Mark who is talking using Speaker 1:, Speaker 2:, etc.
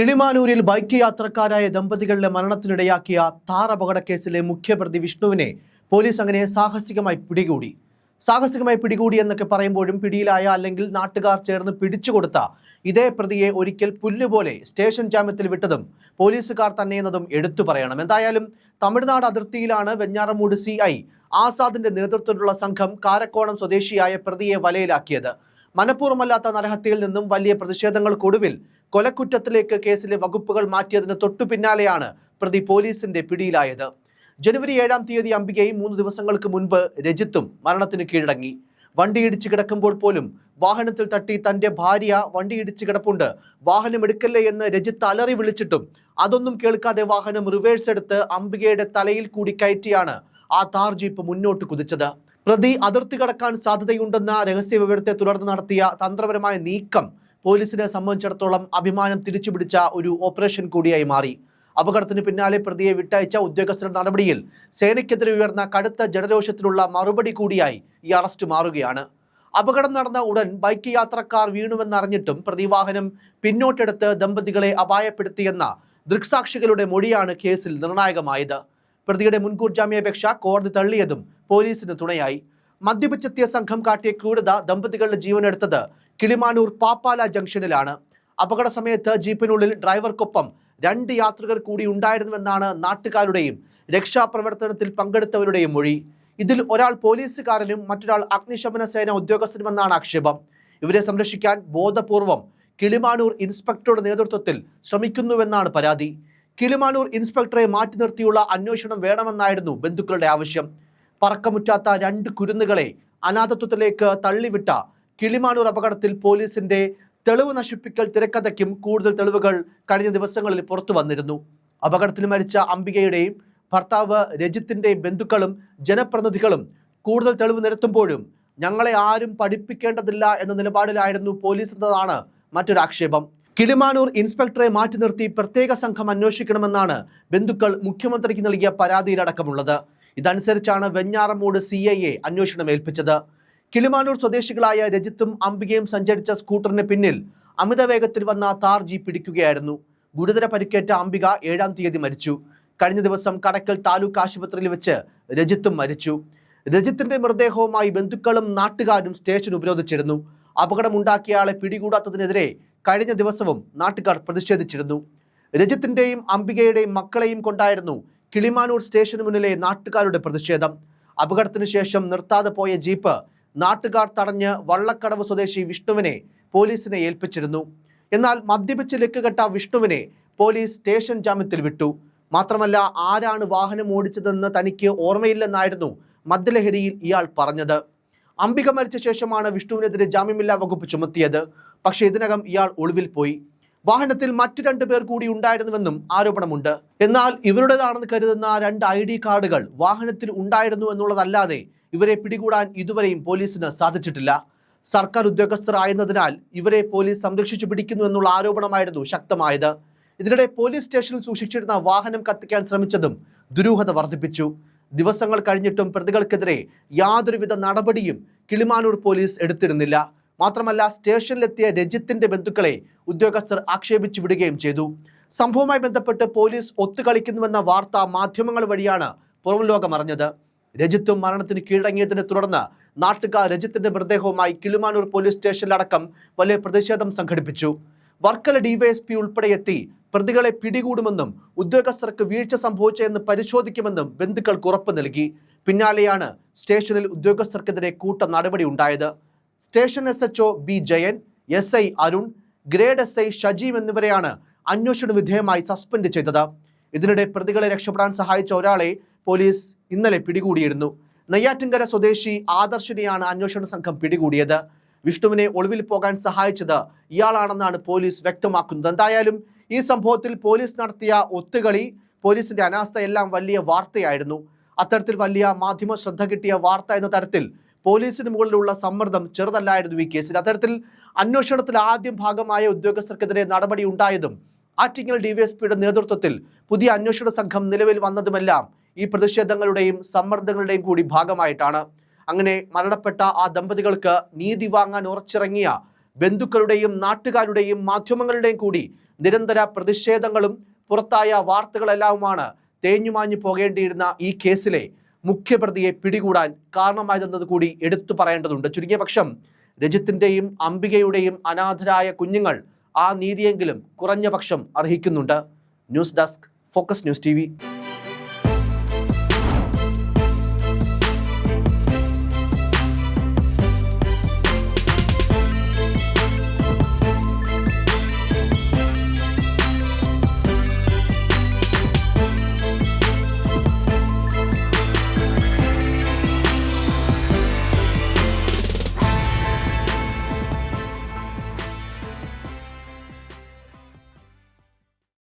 Speaker 1: കിളിമാനൂരിൽ bike യാത്രക്കാരായ ദമ്പതികളുടെ മരണത്തിനിടയാക്കിയ താർ അപകടക്കേസിലെ മുഖ്യപ്രതി വിഷ്ണുവിനെ പോലീസ് അങ്ങനെ സാഹസികമായി പിടികൂടി. സാഹസികമായി പിടികൂടി എന്നൊക്കെ പറയുമ്പോഴും പിടിയിലായ അല്ലെങ്കിൽ നാട്ടുകാർ ചേർന്ന് പിടിച്ചുകൊടുത്ത ഇതേ പ്രതിയെ ഒരിക്കൽ പുല്ലുപോലെ സ്റ്റേഷൻ ജാമ്യത്തിൽ വിട്ടതും പോലീസുകാർ തന്നെയെന്നതും എടുത്തു പറയണം. എന്തായാലും തമിഴ്നാട് അതിർത്തിയിലാണ് വെഞ്ഞാറമൂട് സി ഐ ആസാദിന്റെ നേതൃത്വത്തിലുള്ള സംഘം കാരക്കോണം സ്വദേശിയായ പ്രതിയെ വലയിലാക്കിയത്. മനഃപൂർവമല്ലാത്ത നരഹത്യയിൽ നിന്നും വലിയ പ്രതിഷേധങ്ങൾക്കൊടുവിൽ കൊലക്കുറ്റത്തിലേക്ക് കേസിലെ വകുപ്പുകൾ മാറ്റിയതിന് തൊട്ടു പിന്നാലെയാണ് പ്രതി പോലീസിന്റെ പിടിയിലായത്. ജനുവരി ഏഴാം തീയതി അംബികയും മൂന്ന് ദിവസങ്ങൾക്ക് മുൻപ് രജിത്തും മരണത്തിന് കീഴടങ്ങി. വണ്ടിയിടിച്ച് കിടക്കുമ്പോൾ പോലും വാഹനത്തിൽ തട്ടി തന്റെ ഭാര്യ വണ്ടിയിടിച്ച് കിടപ്പുണ്ട്. വാഹനം എടുക്കല്ലേ എന്ന് രജിത്ത് അലറി വിളിച്ചിട്ടും അതൊന്നും കേൾക്കാതെ വാഹനം റിവേഴ്സ് എടുത്ത് അംബികയുടെ തലയിൽ കൂടി കയറ്റിയാണ് ആ താർ ജീപ്പ് മുന്നോട്ട് കുതിച്ചത്. പ്രതി അതിർത്തി കടക്കാൻ സാധ്യതയുണ്ടെന്ന രഹസ്യ വിവരത്തെ തുടർന്ന് നടത്തിയ തന്ത്രപരമായ നീക്കം പോലീസിനെ സംബന്ധിച്ചിടത്തോളം അഭിമാനം തിരിച്ചുപിടിച്ച ഒരു ഓപ്പറേഷൻ കൂടിയായി മാറി. അപകടത്തിന് പിന്നാലെ പ്രതിയെ വിട്ടയച്ച ഉദ്യോഗസ്ഥരുടെ നടപടിയിൽ സേനയ്ക്കെതിരെ ഉയർന്ന കടുത്ത ജനരോഷത്തിലുള്ള മറുപടി കൂടിയായി ഈ അറസ്റ്റ് മാറുകയാണ്. അപകടം നടന്ന ഉടൻ ബൈക്ക് യാത്രക്കാർ വീണുവെന്നറിഞ്ഞിട്ടും പ്രതിവാഹനം പിന്നോട്ടെടുത്ത് ദമ്പതികളെ അപായപ്പെടുത്തിയെന്ന ദൃക്സാക്ഷികളുടെ മൊഴിയാണ് കേസിൽ നിർണായകമായത്. പ്രതിയുടെ മുൻകൂർ ജാമ്യാപേക്ഷ കോടതി തള്ളിയതും പോലീസിന് തുണയായി. മദ്യപിച്ചെത്തിയ സംഘം കാട്ടിയ ക്രൂരത ദമ്പതികളുടെ ജീവനെടുത്തത് കിളിമാനൂർ പാപ്പാല ജംഗ്ഷനിലാണ്. അപകട സമയത്ത് ജീപ്പിനുള്ളിൽ ഡ്രൈവർക്കൊപ്പം രണ്ട് യാത്രികർ കൂടി ഉണ്ടായിരുന്നുവെന്നാണ് നാട്ടുകാരുടെയും രക്ഷാപ്രവർത്തനത്തിൽ പങ്കെടുത്തവരുടെയും മൊഴി. ഇതിൽ ഒരാൾ പോലീസുകാരനും മറ്റൊരാൾ അഗ്നിശമന സേന ഉദ്യോഗസ്ഥനുമെന്നാണ് ആക്ഷേപം. ഇവരെ സംരക്ഷിക്കാൻ ബോധപൂർവം കിളിമാനൂർ ഇൻസ്പെക്ടറുടെ നേതൃത്വത്തിൽ ശ്രമിക്കുന്നുവെന്നാണ് പരാതി. കിളിമാനൂർ ഇൻസ്പെക്ടറെ മാറ്റി നിർത്തിയുള്ള അന്വേഷണം വേണമെന്നായിരുന്നു ബന്ധുക്കളുടെ ആവശ്യം. പറക്കമുറ്റാത്ത രണ്ട് കുരുന്നുകളെ അനാഥത്വത്തിലേക്ക് തള്ളിവിട്ട കിളിമാനൂർ അപകടത്തിൽ പോലീസിന്റെ തെളിവ് നശിപ്പിക്കൽ തിരക്കഥയ്ക്കും കൂടുതൽ തെളിവുകൾ കഴിഞ്ഞ ദിവസങ്ങളിൽ പുറത്തു വന്നിരുന്നു. അപകടത്തിൽ മരിച്ച അംബികയുടെയും ഭർത്താവ് രജിത്തിന്റെയും ബന്ധുക്കളും ജനപ്രതിനിധികളും കൂടുതൽ തെളിവ് നിരത്തുമ്പോഴും ഞങ്ങളെ ആരും പഠിപ്പിക്കേണ്ടതില്ല എന്ന നിലപാടിലായിരുന്നു പോലീസ് എന്നതാണ് മറ്റൊരു ആക്ഷേപം. കിളിമാനൂർ ഇൻസ്പെക്ടറെ മാറ്റി നിർത്തി പ്രത്യേക സംഘം അന്വേഷിക്കണമെന്നാണ് ബന്ധുക്കൾ മുഖ്യമന്ത്രിക്ക് നൽകിയ പരാതിയിലടക്കമുള്ളത്. ഇതനുസരിച്ചാണ് വെഞ്ഞാറമൂട് സി ഐ എ അന്വേഷണം ഏൽപ്പിച്ചത്. കിളിമാനൂർ സ്വദേശികളായ രജിത്തും അംബികയും സഞ്ചരിച്ച സ്കൂട്ടറിന് പിന്നിൽ അമിത വേഗത്തിൽ വന്ന താർ ജീപ്പ് പിടിക്കുകയായിരുന്നു ഗുരുതര പരിക്കേറ്റ അംബിക ഏഴാം തീയതി മരിച്ചു. കഴിഞ്ഞ ദിവസം കടക്കൽ താലൂക്ക് ആശുപത്രിയിൽ വെച്ച് രജിത്തും മരിച്ചു. രജിത്തിന്റെ മൃതദേഹവുമായി ബന്ധുക്കളും നാട്ടുകാരും സ്റ്റേഷൻ ഉപരോധിച്ചിരുന്നു. അപകടമുണ്ടാക്കിയയാളെ പിടികൂടാത്തതിനെതിരെ കഴിഞ്ഞ ദിവസവും നാട്ടുകാർ പ്രതിഷേധിച്ചിരുന്നു. രജിത്തിന്റെയും അംബികയുടെയും മക്കളെയും കൊണ്ടായിരുന്നു കിളിമാനൂർ സ്റ്റേഷന് മുന്നിലെ നാട്ടുകാരുടെ പ്രതിഷേധം. അപകടത്തിനു ശേഷം നിർത്താതെ പോയ ജീപ്പ് നാട്ടുകാർ തടഞ്ഞ് വള്ളക്കടവ് സ്വദേശി വിഷ്ണുവിനെ പോലീസിനെ ഏൽപ്പിച്ചിരുന്നു. എന്നാൽ മദ്യപിച്ച് ലക്കുകെട്ട വിഷ്ണുവിനെ പോലീസ് സ്റ്റേഷൻ ജാമ്യത്തിൽ വിട്ടു. മാത്രമല്ല ആരാണ് വാഹനം ഓടിച്ചതെന്ന് തനിക്ക് ഓർമ്മയില്ലെന്നായിരുന്നു മദ്യലഹരിയിൽ ഇയാൾ പറഞ്ഞത്. അംബിക മരിച്ച ശേഷമാണ് വിഷ്ണുവിനെതിരെ ജാമ്യമില്ലാ വകുപ്പ് ചുമത്തിയത്. പക്ഷേ ഇതിനകം ഇയാൾ ഒളിവിൽ പോയി. വാഹനത്തിൽ മറ്റു രണ്ടു പേർ കൂടി ഉണ്ടായിരുന്നുവെന്നും ആരോപണമുണ്ട്. എന്നാൽ ഇവരുടേതാണെന്ന് കരുതുന്ന രണ്ട് ഐ കാർഡുകൾ വാഹനത്തിൽ ഉണ്ടായിരുന്നു എന്നുള്ളതല്ലാതെ ഇവരെ പിടികൂടാൻ ഇതുവരെയും പോലീസിന് സാധിച്ചിട്ടില്ല. സർക്കാർ ഉദ്യോഗസ്ഥർ ആയിരുന്നതിനാൽ ഇവരെ പോലീസ് സംരക്ഷിച്ചു പിടിക്കുന്നു എന്നുള്ള ആരോപണമായിരുന്നു ശക്തമായത്. ഇതിനിടെ പോലീസ് സ്റ്റേഷനിൽ സൂക്ഷിച്ചിരുന്ന വാഹനം കത്തിക്കാൻ ശ്രമിച്ചതും ദുരൂഹത വർദ്ധിപ്പിച്ചു. ദിവസങ്ങൾ കഴിഞ്ഞിട്ടും പ്രതികൾക്കെതിരെ യാതൊരുവിധ നടപടിയും കിളിമാനൂർ പോലീസ് എടുത്തിരുന്നില്ല. മാത്രമല്ല സ്റ്റേഷനിലെത്തിയ രജിത്തിന്റെ ബന്ധുക്കളെ ഉദ്യോഗസ്ഥർ ആക്ഷേപിച്ചു വിടുകയും ചെയ്തു. സംഭവവുമായി ബന്ധപ്പെട്ട് പോലീസ് ഒത്തുകളിക്കുന്നുവെന്ന വാർത്ത മാധ്യമങ്ങൾ വഴിയാണ് പുറം ലോകം അറിഞ്ഞത്. രജിത്തും മരണത്തിന് കീഴടങ്ങിയതിനെ തുടർന്ന് നാട്ടുകാർ രജിത്തിന്റെ മൃതദേഹവുമായി കിളിമാനൂർ പോലീസ് സ്റ്റേഷനിലടക്കം വലിയ പ്രതിഷേധം സംഘടിപ്പിച്ചു. വർക്കല ഡിവൈഎസ്പി ഉൾപ്പെടെ എത്തി. പ്രതികളെ പിടികൂടുമെന്നും ഉദ്യോഗസ്ഥർക്ക് വീഴ്ച സംഭവിച്ചെന്ന് പരിശോധിക്കുമെന്നും ബന്ധുക്കൾക്ക് ഉറപ്പ് നൽകി. പിന്നാലെയാണ് സ്റ്റേഷനിൽ ഉദ്യോഗസ്ഥർക്കെതിരെ കൂട്ട നടപടി ഉണ്ടായത്. Station S H O B Jayan S I Arun grade S I Shajeev എന്നിവരെയാണ് അന്വേഷണ വിധേയമായി സസ്പെൻഡ് ചെയ്തത്. ഇതിനിടെ പ്രതികളെ രക്ഷപ്പെടാൻ സഹായിച്ച ഒരാളെ പോലീസ് ഇന്നലെ പിടികൂടിയിരുന്നു. നെയ്യാറ്റിൻകര സ്വദേശി ആദർശിനെയാണ് അന്വേഷണ സംഘം പിടികൂടിയത്. വിഷ്ണുവിനെ ഒളിവിൽ പോകാൻ സഹായിച്ചത് ഇയാളാണെന്നാണ് പോലീസ് വ്യക്തമാക്കുന്നത്. എന്തായാലും ഈ സംഭവത്തിൽ പോലീസ് നടത്തിയ ഒത്തുകളി പോലീസിന്റെ അനാസ്ഥ എല്ലാം വലിയ വാർത്തയായിരുന്നു. അത്തരത്തിൽ വലിയ മാധ്യമ ശ്രദ്ധ കിട്ടിയ വാർത്ത എന്ന തരത്തിൽ പോലീസിന് മുകളിലുള്ള സമ്മർദ്ദം ചെറുതല്ലായിരുന്നു ഈ കേസിൽ. അത്തരത്തിൽ അന്വേഷണത്തിൽ ആദ്യം ഭാഗമായ ഉദ്യോഗസ്ഥർക്കെതിരെ നടപടി ഉണ്ടായതും ആറ്റിങ്ങൽ ഡിവൈഎസ്പിയുടെ നേതൃത്വത്തിൽ പുതിയ അന്വേഷണ സംഘം നിലവിൽ വന്നതുമെല്ലാം ഈ പ്രതിഷേധങ്ങളുടെയും സമ്മർദ്ദങ്ങളുടെയും കൂടി ഭാഗമായിട്ടാണ്. അങ്ങനെ മരണപ്പെട്ട ആ ദമ്പതികൾക്ക് നീതി വാങ്ങാൻ ഉറച്ചിറങ്ങിയ ബന്ധുക്കളുടെയും നാട്ടുകാരുടെയും മാധ്യമങ്ങളുടെയും കൂടി നിരന്തര പ്രതിഷേധങ്ങളും പുറത്തായ വാർത്തകളെല്ലാവുമാണ് തേഞ്ഞുമാഞ്ഞു പോകേണ്ടിയിരുന്ന ഈ കേസിലെ മുഖ്യപ്രതിയെ പിടികൂടാൻ കാരണമായതെന്നത് കൂടി എടുത്തു പറയേണ്ടതുണ്ട്. ചുരുങ്ങിയ പക്ഷം രജിത്തിന്റെയും അംബികയുടെയും അനാഥരായ കുഞ്ഞുങ്ങൾ ആ നീതിയെങ്കിലും കുറഞ്ഞ പക്ഷം അർഹിക്കുന്നുണ്ട്. News desk focus news T